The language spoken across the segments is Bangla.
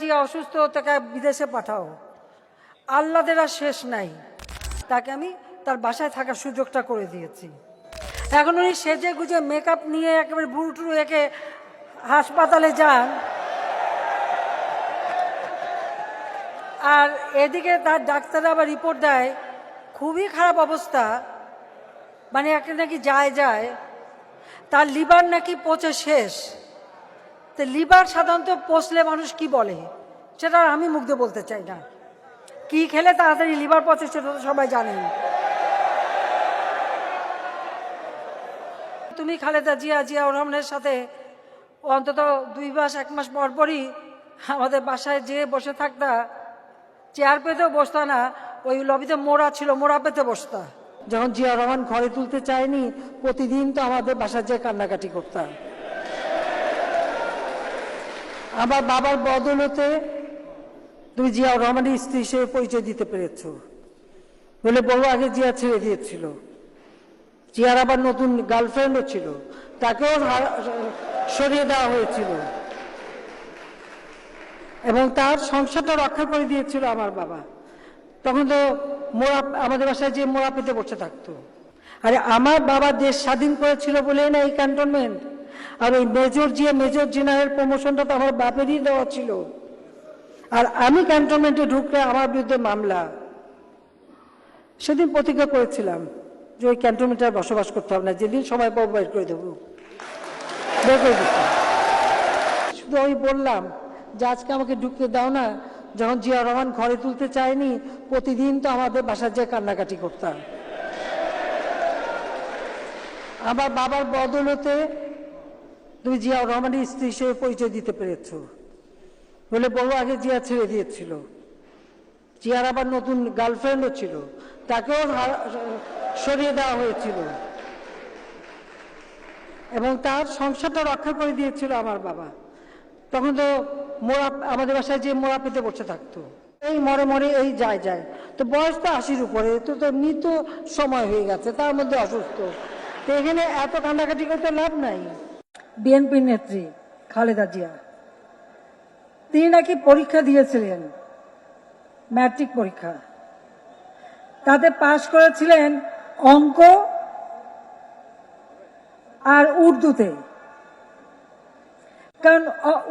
জিয়া অসুস্থ, তাকে বিদেশে পাঠাও। আল্লাদের আর শেষ নাই। তাকে আমি তার বাসায় থাকার সুযোগটা করে দিয়েছি। এখন উনি সেজে গুজে মেকআপ নিয়ে একেবারে ভুরু টুরু একে হাসপাতালে যান। আর এদিকে তার ডাক্তাররা আবার রিপোর্ট দেয়, খুবই খারাপ অবস্থা। মানে একটা নাকি যায় যায়। তার লিভার নাকি পচে শেষ। তো লিভার সাধারণত পচলে মানুষ কি বলে? সেটা আমি মুগ্ধ বলতে চাই না। কি খেলে তাড়াতাড়ি লিভার পচে সেটা তো সবাই জানেন। তুমি খালেদা জিয়া জিয়াউর রহমানের সাথে অন্তত দুই মাস, এক মাস পর পরই আমাদের বাসায় যেয়ে বসে থাকতা, চেয়ার পেতেও বসতা না, ওই লবিতে মোড়া ছিল, মোড়া পেতে বসতা। যখন জিয়া রহমান ঘরে তুলতে চায়নি, প্রতিদিন তো আমাদের বাসায় যেয়ে কান্নাকাটি করতাম। আমার বাবার বদলতে তুমি জিয়াউর রহমানের স্ত্রী হিসেবে পরিচয় দিতে পেরেছ। বলে বড় আগে জিয়া ছেড়ে দিয়েছিল। জিয়ার আবার নতুন গার্লফ্রেন্ডও ছিল। তাকেও সরিয়ে দেওয়া হয়েছিল। এবং তার সংসারটা রক্ষা করে দিয়েছিল আমার বাবা। তখন তো মোড়া আমাদের বাসায় যে মোড়া পেতে বসে থাকতো। আরে আমার বাবা দেশ স্বাধীন করেছিল বলেই না এই ক্যান্টনমেন্ট আর ওই মেজর জিয়া, মেজর জেনারেল প্রমোশনটা তো আমার বাপেরই দেওয়া ছিল। আর আমি ক্যান্টনমেন্টে ঢুকলে আমার বিরুদ্ধে মামলা। সেদিন প্রতিজ্ঞা করেছিলাম যে ওই ক্যান্টনমেন্টে আর বসবাস করতে হবে না, যেদিন সময় পাবো বের করে দেবো। বের করে শুধু আমি বললাম যে আজকে আমাকে ঢুকতে দাও না, যখন জিয়া রহমান ঘরে তুলতে চায়নি, প্রতিদিন তো আমাদের বাসার যে কান্নাকাটি করতাম। আমার বাবার বদলতে তুমি জিয়া রহমানের স্ত্রী হিসেবে পরিচয় দিতে পেরেছ। বলে বড় আগে জিয়া ছেড়ে দিয়েছিল। জিয়ার আবার নতুন গার্লফ্রেন্ডও ছিল। তাকেও সরিয়ে দেওয়া হয়েছিল। এবং তার সংসারটা রক্ষা করে দিয়েছিল আমার বাবা। তখন তো মোড়া আমাদের বাসায় যে মোড়া পেতে বসে থাকতো। এই মরে মরে এই যায় যায়। তো বয়স তো আশির উপরে, তো তো মৃত সময় হয়ে গেছে, তার মধ্যে অসুস্থ। তো এখানে এত কান্নাকাটি করতে লাভ নাই। বিএনপি নেত্রী খালেদা জিয়া। তিনি নাকি পরীক্ষা দিয়েছিলেন, ম্যাট্রিক পরীক্ষা। তাতে পাশ করেছিলেন অঙ্ক আর উর্দুতে। কারণ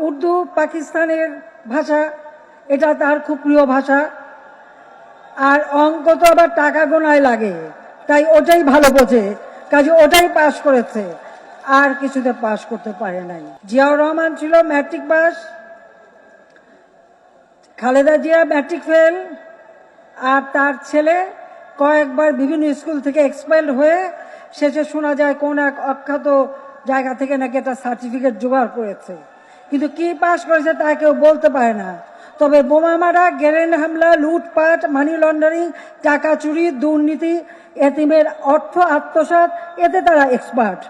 উর্দু পাকিস্তানের ভাষা, এটা তার খুব প্রিয় ভাষা। আর অঙ্ক তো আবার টাকা গোনায় লাগে, তাই ওটাই ভালো বোঝে, কাজে ওটাই পাশ করেছে। আর কিছুতে পাশ করতে পারে নাই। জিয়াউর রহমান ছিল matric pass, Khaleda Zia matric fail, আর তার ছেলে কয়েকবার বিভিন্ন স্কুল থেকে এক্সপেল্ড হয়ে শেষে শোনা যায় কোন এক অখ্যাত জায়গা থেকে নাকি একটা সার্টিফিকেট জোগাড় করেছে। কিন্তু কি পাশ করেছে তা কেউ বলতে পারে না। তবে বোমা মারা গ্যারেন্ড হামলা, লুটপাট, মানি লন্ডারিং, টাকা চুরি, দুর্নীতি, এতিমের অর্থ আত্মসাৎ, এতে তারা এক্সপার্ট